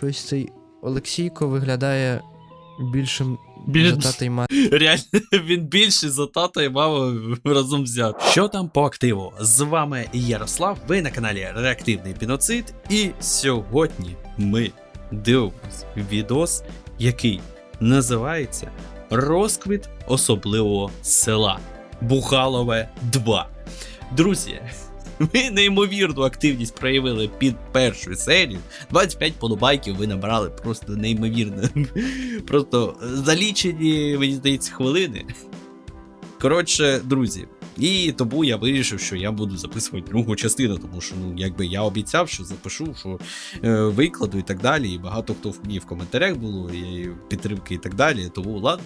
Ось цей Олексійко виглядає більшим Біль- за тата й мати. Реально, він більший за тата і маму разом взяти. Що там по активу? З вами Ярослав, ви на каналі Реактивний Піноцид, і сьогодні ми дивимось відос, який називається Розквіт особливого села Бухалове 2. Друзі, ви неймовірну активність проявили під першою серією. 25 подобайків ви набрали просто неймовірно. Просто за лічені, мені здається, хвилини. Коротше, друзі. І тому я вирішив, що я буду записувати другу частину, тому що ну, якби я обіцяв, що запишу, що е, викладу і так далі. І багато хто мені в коментарях було, і підтримки і так далі. Тому ладно.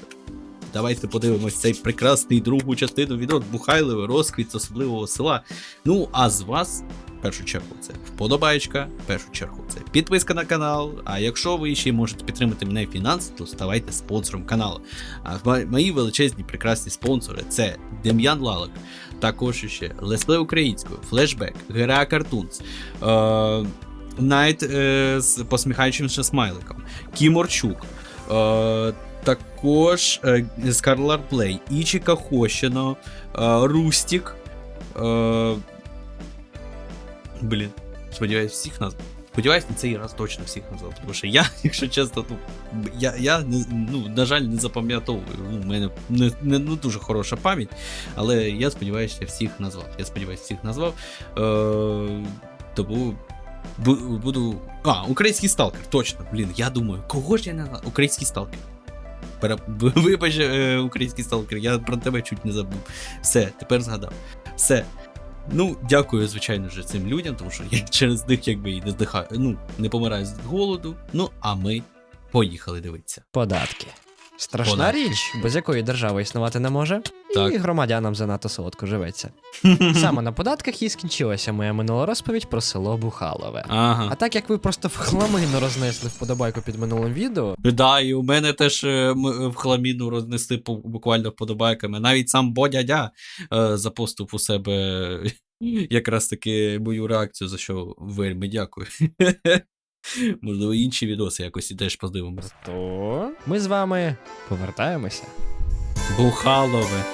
Давайте подивимось цей прекрасний другу частину відео Бухайлове, розквіт особливого села. Ну, а з вас, в першу чергу, це вподобаєчка, в першу чергу, це підписка на канал. А якщо ви ще можете підтримати мене фінансово, то ставайте спонсором каналу. А мої величезні прекрасні спонсори це Дем'ян Лалак, також ще Лесле Українською, Флешбек, Гера Картунс, е, Найт е, з посміхаючимся смайликом, Кіморчук. Е, також е, Скарлар Плей, Ічіка Хощино, е, Рустік. Е, блін, сподіваюсь, всіх назвав. Сподіваюсь, на цей раз точно всіх назвав. Тому що я, якщо чесно, ну, я, я ну, на жаль, не запам'ятовую. Ну, у мене не, не, не дуже хороша пам'ять, але я сподіваюся, я всіх назвав. Я сподіваюся, всіх назвав. Е, тому буду. А, український сталкер, точно. Блін, я думаю, кого ж я назвав? Український сталкер. Пере... Вибач, е, український сталкер, я про тебе чуть не забув. Все, тепер згадав. Все. Ну, дякую, звичайно ж, цим людям, тому що я через них якби і не здихаю, ну, не помираю з голоду. Ну, а ми поїхали дивитися. Податки. Страшна Податки. річ, без якої держава існувати не може, Так. і громадянам занадто солодко живеться. Саме на податках і скінчилася моя минула розповідь про село Бухалове. А так як ви просто в хламину рознесли вподобайку під минулим відео, Да, і у мене теж е, в хламіну рознесли буквально вподобайками. Навіть сам Бодядя е, запостив у себе якраз таки мою реакцію, за що вельми дякую. Можливо, інші відоси якось і теж подивимося. то ми з вами повертаємося. Бухалове.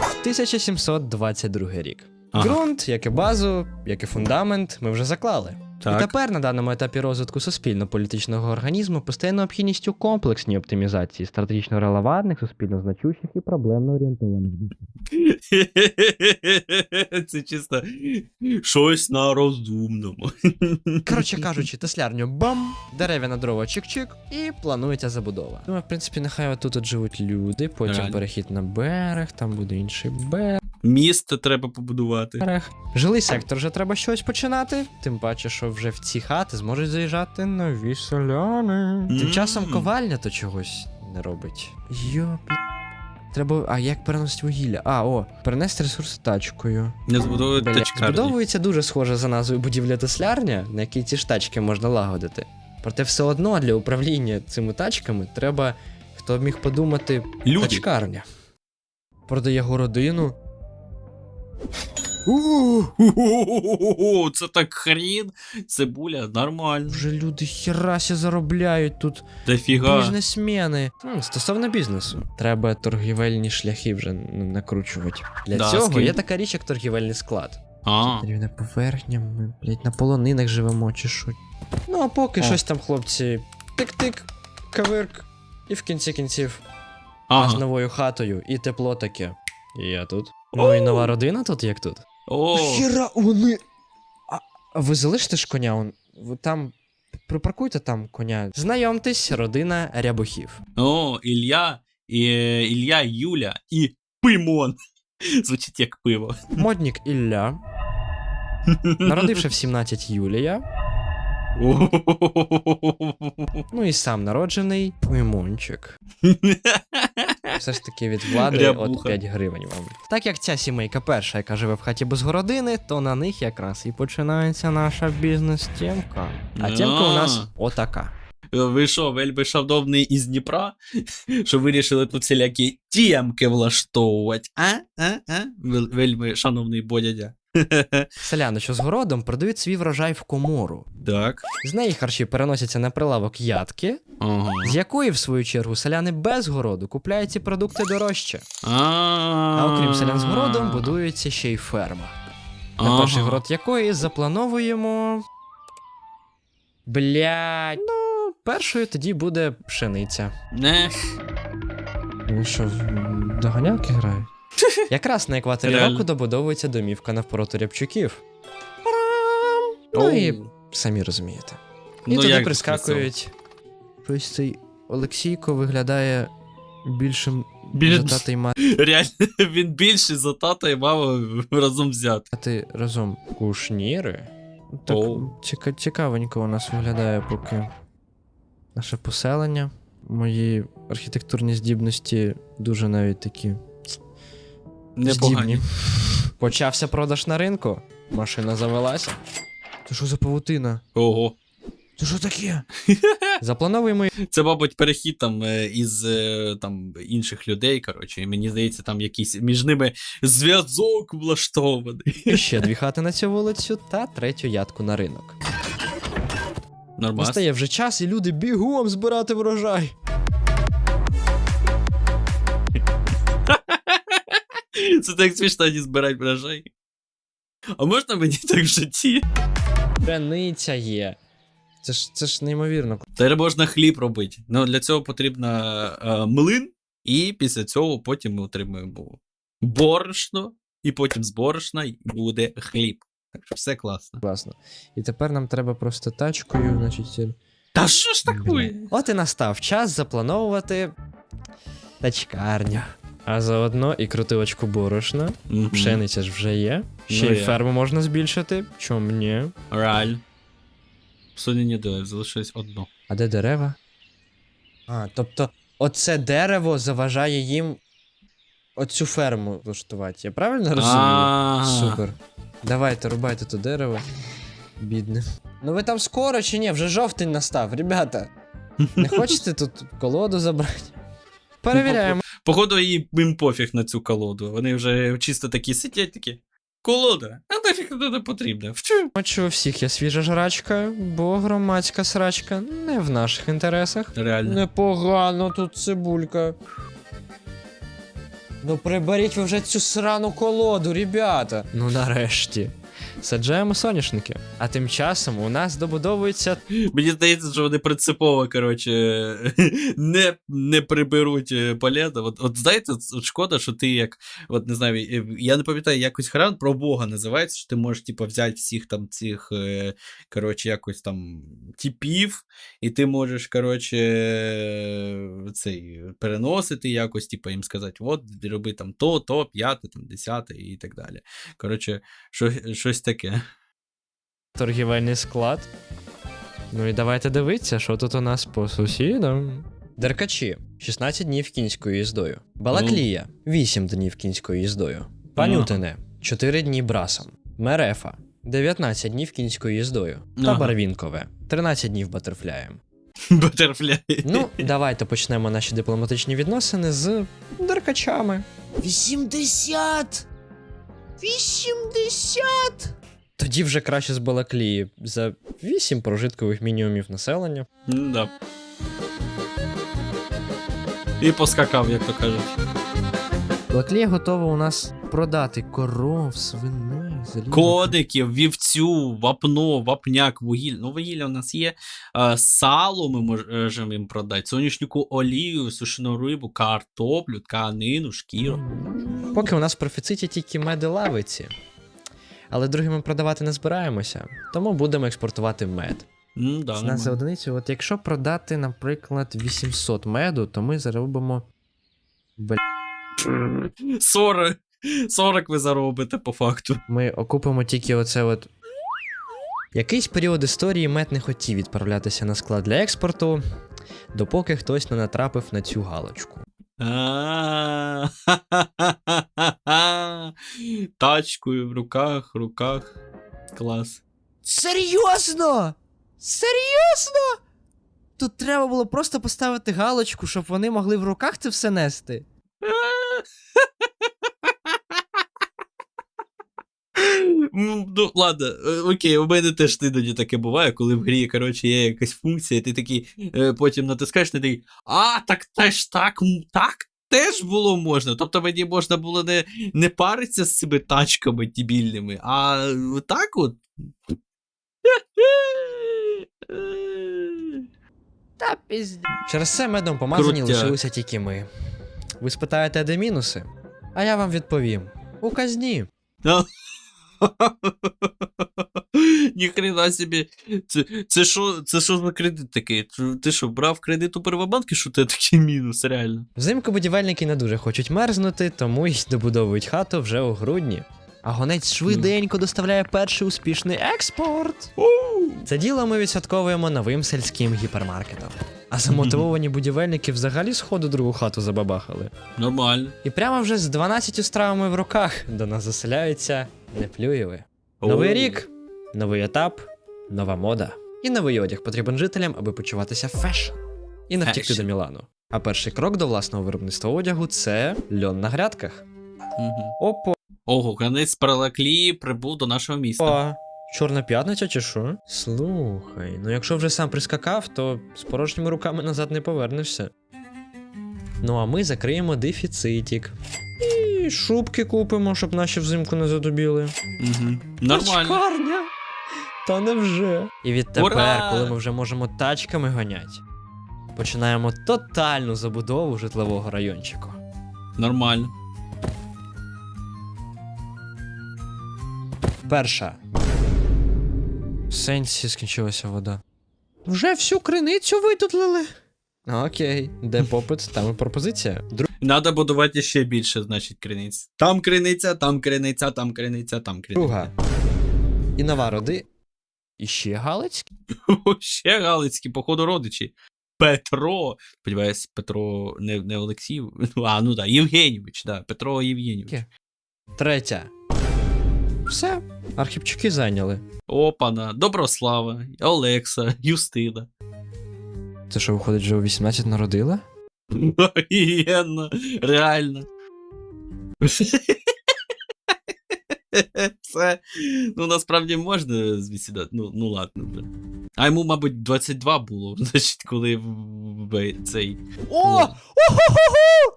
В 1722 рік. Ага. Ґрунт, як і базу, як і фундамент, ми вже заклали. І тепер на даному етапі розвитку суспільно-політичного організму постає необхідність у комплексній оптимізації стратегічно релевантних, суспільно значущих і проблемно орієнтованих Це чисто щось на розумному. Коротше кажучи, теслярню бам, дерев'я на дрова чик-чик, і планується забудова. Ну, в принципі, нехай отут от живуть люди, потім Реально. перехід на берег, там буде інший берег. Місто треба побудувати. Жилий сектор вже треба щось починати. Тим паче, що вже в ці хати зможуть заїжджати нові селяни. Тим часом ковальня то чогось не робить. Йоп. Треба. А як переносить вугілля? А, о, перенести ресурси тачкою. Не збудовувати Бля, тачкарні. Збудовується дуже схоже за назвою будівля теслярня, на якій ці ж тачки можна лагодити. Проте все одно для управління цими тачками треба, хто б міг подумати, Люди. тачкарня. Продає городину. У, О, Це так хрін. Цибуля, нормально. вже люди херася заробляють тут. Дофіга. Бізнесмени. М, Стосовно бізнесу, треба торгівельні шляхи вже накручувати. Для Да, цього скинь. є така річ, як торгівельний склад. А, Рівна поверхня, ми, блядь, на полонинах живемо чи що. Ну, а поки О. щось там, хлопці, тик-тик, кавирк, і в кінці кінців аж ага. новою хатою, і тепло таке. І я тут. Ну і нова родина тут, як тут. О, Хіра, вони. А, а ви залишите ж коня? Он, ви там. Припаркуйте там коня. Знайомтесь, родина рябухів. о, Ілля, і, е, Ілля, Юля і Пимон. Звучить як пиво. Моднік Ілля, народивши в 17 Юлія, ну і сам народжений Поймончик. Все ж таки від влади Рябуха. от 5 гривень вам. Так як ця сімейка перша, яка живе в хаті без городини, то на них якраз і починається наша бізнес-тємка. А тємка у нас отака. Ви що, вельми шановний із Дніпра? Що вирішили тут всілякі тємки влаштовувати? А? А? А? Вел- Вельми шановний бодядя. Селяни, що з городом, продають свій врожай в комору. Так. З неї харчі переносяться на прилавок ядки, Ага. з якої, в свою чергу, селяни без городу купляють ці продукти дорожче. А окрім селян з городом, будується ще й ферма. На перший город якої заплановуємо. Блять. Ну, першою тоді буде пшениця. Не. Він що, в доганялки грає? Якраз на екваторі Реально. року добудовується домівка навпроти рябчуків. Ну і самі розумієте. І Ну, туди як прискакують. Щось цей Олексійко виглядає більшим Біль- за тата й Реально, він більший за тата і маму разом взяти. мати разом кушніри. Так Оу. ціка- цікавенько у нас виглядає поки наше поселення. Мої архітектурні здібності дуже навіть такі Непогані. Почався продаж на ринку. Машина завелася. Це що за павутина? Ого. Це що таке? Заплановуємо Це, мабуть, перехід там е, із е, там інших людей. Коротше, і мені здається, там якийсь між ними зв'язок влаштований. ще дві хати на цю вулицю та третю ядку на ринок. Нормально. Настає вже час, і люди бігом збирати врожай. Це так смішно не збирати врожай. А можна мені так в житті? Пшениця є. Це ж це ж неймовірно. Тепер можна хліб робити. Ну, для цього потрібно е, млин, і після цього потім ми отримуємо борошно, і потім з борошна буде хліб. Так що все класно. Класно. І тепер нам треба просто тачкою, значить. е, Та що ж таке? От і настав час заплановувати тачкарню. А заодно і крутилочку борошна. Мгм. Пшениця ж вже є. Ще Ну, й ферму можна збільшити. Чом ні? Сьогодні не дає, залишилось одно. А де дерева? А, тобто, оце дерево заважає їм оцю ферму влаштувати. Я правильно розумію? Супер. Давайте, рубайте то дерево. Бідне. Ну ви там скоро чи ні? Вже жовтень настав, ребята. Не хочете тут колоду забрати? Перевіряємо. Походу, їм пофіг на цю колоду. Вони вже чисто такі сидять, такі. Колода, а нафіг вона не потрібна. Вчу. Бачу, у всіх є свіжа жрачка, бо громадська срачка не в наших інтересах. Реально. Непогано тут цибулька. Ну приберіть ви вже цю срану колоду, ребята. Ну нарешті. Саджаємо соняшники. А тим часом у нас добудовується Мені здається, що вони принципово, коротше, не, не приберуть е. От, от знаєте, от шкода, що ти як, от не знаю, е, я не пам'ятаю, якось хран про Бога називається, що ти можеш, типу, взяти всіх там цих, е, коротше, якось там типів, і ти можеш, коротше, цей, переносити якось, типу, їм сказати, от, роби там то, то, п'яте, там, десяте і так далі. Коротше, що, щось таке. Торгівельний склад. Ну і давайте дивитися, що тут у нас по сусідам. Деркачі 16 днів кінською їздою. Балаклія 8 днів кінською їздою. Панютине 4 дні брасом. Мерефа 19 днів кінською їздою. Та Барвінкове 13 днів батерфляєм. Батерфляй. Ну, давайте почнемо наші дипломатичні відносини з деркачами. 80! 80! Тоді вже краще з Балаклії за 8 прожиткових мінімумів населення. Да. І поскакав, як то кажуть. Балаклія готова у нас продати коров, свиней, залізо. Коників, вівцю, вапно, вапняк, вугілля. Ну, вугілля у нас є. Е, сало ми можемо їм продати, соняшнику олію, сушену рибу, картоплю, тканину, шкіру. Поки у нас в профіциті тільки меди лавиці. Але другі ми продавати не збираємося, тому будемо експортувати мед. М, да, нас за одиницю, от якщо продати, наприклад, 800 меду, то ми заробимо 40, 40 ви заробите по факту. Ми окупимо тільки оце от. Якийсь період історії мед не хотів відправлятися на склад для експорту, допоки хтось не натрапив на цю галочку. Тачкою в руках, в руках. Клас. Серйозно? Серйозно? Тут треба було просто поставити галочку, щоб вони могли в руках це все нести. Ну, ну, ладно, е, окей, у мене теж іноді таке буває, коли в грі, коротше, є якась функція, і ти такий е, потім натискаєш, ти такий, а, так теж так, так теж було можна. Тобто мені можна було не, не паритися з цими тачками дебільними, а так от. Та пізді. Через це медом помазані Крутяк. лишилися тільки ми. Ви спитаєте, де мінуси? А я вам відповім: у казні. Ніхрена собі. Це, це, що, це що за кредит такий? Ти- Ти що, брав кредит у Первобанки, що це такий мінус, реально? Взимку будівельники не дуже хочуть мерзнути, тому й добудовують хату вже у грудні. А гонець швиденько доставляє перший успішний експорт. Це діло ми відсвятковуємо новим сільським гіпермаркетом. А замотивовані будівельники взагалі сходу другу хату забабахали. Нормально. І прямо вже з 12 стравами в руках до нас заселяються Неплюєви. Новий рік, новий етап, нова мода. І новий одяг потрібен жителям, аби почуватися фешн. І не втікти до Мілану. А перший крок до власного виробництва одягу це льон на грядках. Мгм. Опа, Ого, гранець паралаклії прибув до нашого міста. Чорна п'ятниця чи що? Слухай, ну якщо вже сам прискакав, то з порожніми руками назад не повернешся. Ну а ми закриємо дефіцитік. І шубки купимо, щоб наші взимку не задубіли. Угу. Нормально. Тачкарня! Та невже. І відтепер, Ура! коли ми вже можемо тачками ганять, починаємо тотальну забудову житлового райончику. Нормально. Перша. В сенсі скінчилася вода. Вже всю криницю видудлили. Окей, де попит, там і пропозиція. Надо будувати ще більше, значить, криниць. Там криниця, там криниця, там криниця, там криниця. Друга. І нова роди. І ще Галицькі. Ще Галицькі, походу, родичі. Петро. Сподіваюсь, Петро не, не Олексій. А, ну так, Євгенійович, да, Петро Євгенійович. Третя. Все. Архіпчуки зайняли. Опана, Доброслава, Олекса, Юстина. Це що, виходить, вже у 18 народила? Офігенно, реально. Це, ну насправді можна звідси. Ну, ну ладно. вже. А йому, мабуть, 22 було, значить, коли цей. О!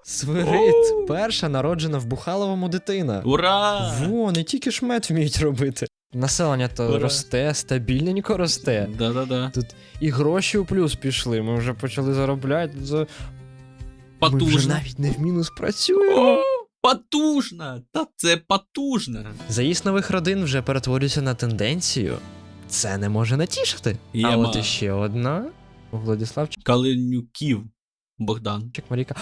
Свирит, перша народжена в Бухаловому дитина. Ура! Во, не тільки шмет вміють робити. Населення то Ура. росте, стабільненько росте. Да-да-да. І гроші у плюс пішли. Ми вже почали заробляти. За... Ми вже навіть не в мінус працюємо. О, потужно! Та це потужно. Заїзд нових родин вже перетворюється на тенденцію. Це не може натішити. А Єма. от іще одна. Владиславчик Калинюків Богдан. Маріка.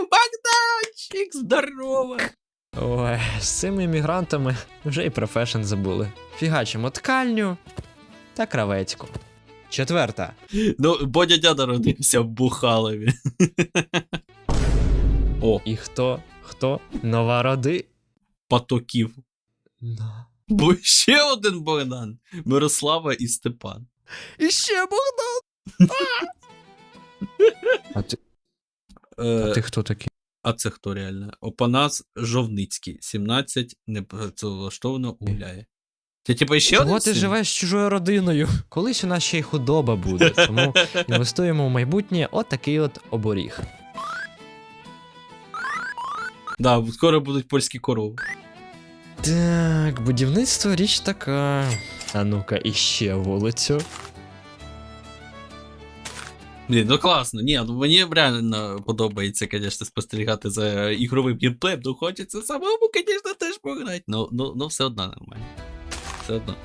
Богданчик, здорово! Ой, з цими іммігрантами вже і про фешн забули. Фігачимо ткальню та кравецьку. Четверта. Ну, бо дядя народився в Бухалові. О, І хто? Хто? Нова роди? потоків. На. Бо ще один Богдан. Мирослава і Степан. І ще Богдан! а, ти, Е, а ти хто такий? а це хто реально? Опанас Жовницький, 17, непрацевлаштовано гуляє. Це типа ще Чого один ти син? живеш з чужою родиною? Колись у нас ще й худоба буде, тому інвестуємо в майбутнє отакий от оборіг. Да, скоро будуть польські корови. Так, будівництво річ така. А ну-ка, іще вулицю. Блін, ну класно. Ні, ну мені реально подобається, звісно, спостерігати за ігровим геймплеєм, ну хочеться самому, звісно, теж пограти. Ну, ну, ну все одно нормально. Все одно.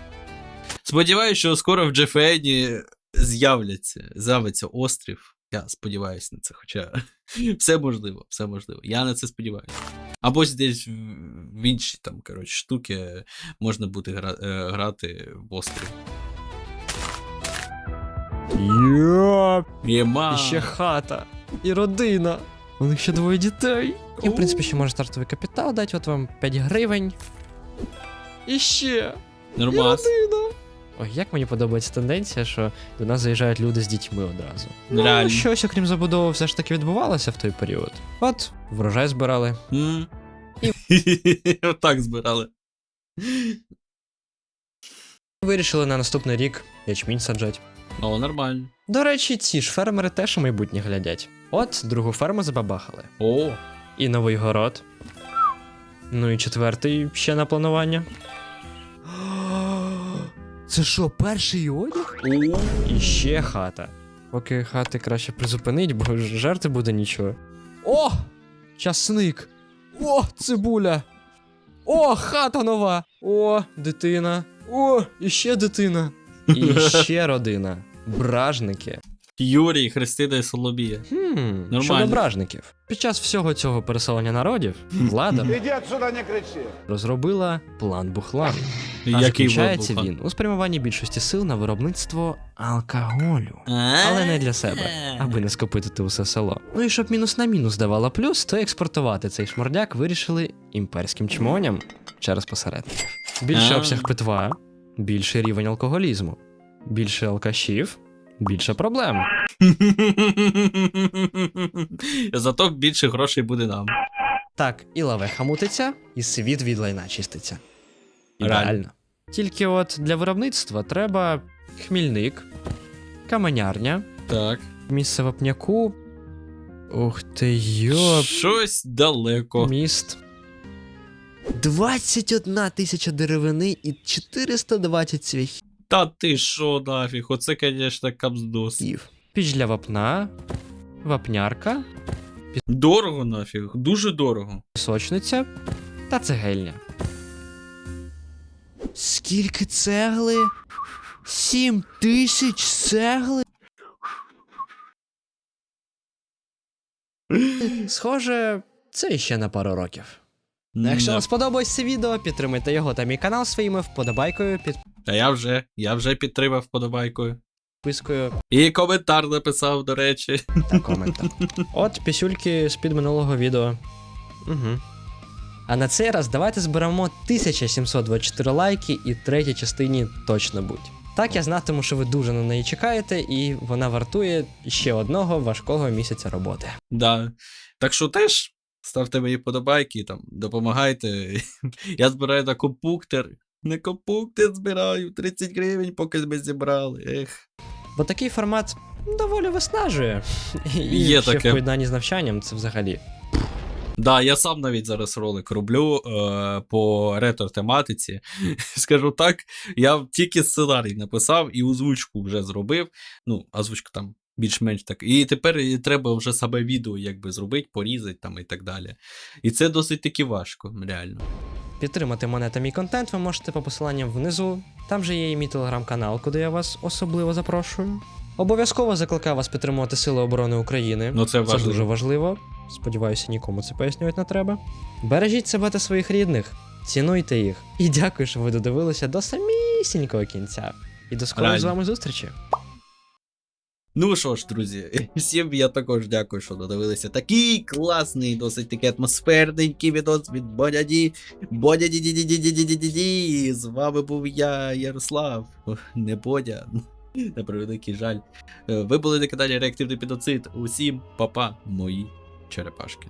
Сподіваюсь, що скоро в GFN з'являться, з'явиться острів. Я сподіваюся на це, хоча все можливо, все можливо. Я на це сподіваюся. Або десь в інші там, коротше, штуки можна буде гра, е, грати в острів. Йоп! Єма! І ще хата. І родина. У них ще двоє дітей. І, в принципі, ще може стартовий капітал дати, от вам 5 гривень. І ще. І родина. Ой, як мені подобається тенденція, що до нас заїжджають люди з дітьми одразу. Реально. Ну, щось, окрім забудови, все ж таки відбувалося в той період. От, врожай збирали. М. Отак збирали. Вирішили на наступний рік ячмінь саджать. О, нормально. До речі, ці ж фермери теж у майбутнє глядять. От другу ферму забабахали. О, І новий город. Ну і четвертий ще на планування. Це що, перший одяг? о. І ще хата. Поки хати краще призупинить, бо жерти буде нічого. О! Часник! О, цибуля! О, хата нова! О, дитина! О, і ще дитина! І ще родина. Бражники. Юрій, Христина і Соломія. Хм, щодо бражників. Під час всього цього переселення народів влада Иди не кричи. розробила план Бухлан. А заключається він у спрямуванні більшості сил на виробництво алкоголю. Але не для себе, аби не скопитити усе село. Ну і щоб мінус на мінус давало плюс, то експортувати цей шмордяк вирішили імперським чмоням через посередників. Більший обсяг питва, більший рівень алкоголізму, більше алкашів, більше проблем. Зато більше грошей буде нам. Так, і лавеха мутиться, і світ від лайна чиститься. Реально. Ідеально. Тільки от для виробництва треба хмільник, каменярня, Так. місце вапняку. Ух ти йоп. Щось далеко. Міст. 21 тисяча деревини і 420 цвяхів. Та ти що нафіг? Оце, звісно, капздос. Піч для вапна, вапнярка, Дорого нафіг, дуже дорого. пісочниця та цегельня. Скільки цегли? Сім тисяч цегли? Схоже, це іще на пару років. Якщо вам сподобалось це відео, підтримайте його та мій канал своїми вподобайкою, Та я вже, я вже підтримав подобайкою. підпискою І коментар написав, до речі. та коментар. От пісюльки з-під минулого відео. Угу. А на цей раз давайте зберемо 1724 лайки і третій частині точно будь. Так я знатиму, що ви дуже на неї чекаєте, і вона вартує ще одного важкого місяця роботи. Да. Так що теж ставте мені подобайки, там, допомагайте. Я збираю на компуктер. Не компуктер збираю, 30 гривень, поки ми зібрали. Ех. Бо такий формат доволі виснажує. І Є ще таке. в поєднанні з навчанням це взагалі. Да, я сам навіть зараз ролик роблю е, по ретро-тематиці. Скажу так, я тільки сценарій написав і озвучку вже зробив. Ну, озвучка там більш-менш так. І тепер і треба вже саме відео якби зробити, порізати там і так далі. І це досить таки важко, реально. Підтримати мене та мій контент ви можете по посиланням внизу. Там же є і мій телеграм-канал, куди я вас особливо запрошую. Обов'язково закликаю вас підтримувати Сили оборони України. Ну, це Це дуже важливо. Сподіваюся, нікому це пояснювати не треба. Бережіть себе та своїх рідних, цінуйте їх. І дякую, що ви додивилися до самісінького кінця. І до скорої з вами зустрічі. Ну що ж, друзі, всім я також дякую, що додивилися такий класний, досить такий атмосферненький відос від Бодяді. Бодяді. З вами був я, Ярослав. Не Бодя. На превеликий жаль. Е, Ви були на каналі Реактивний Підоцит. Усім па-па, мої черепашки.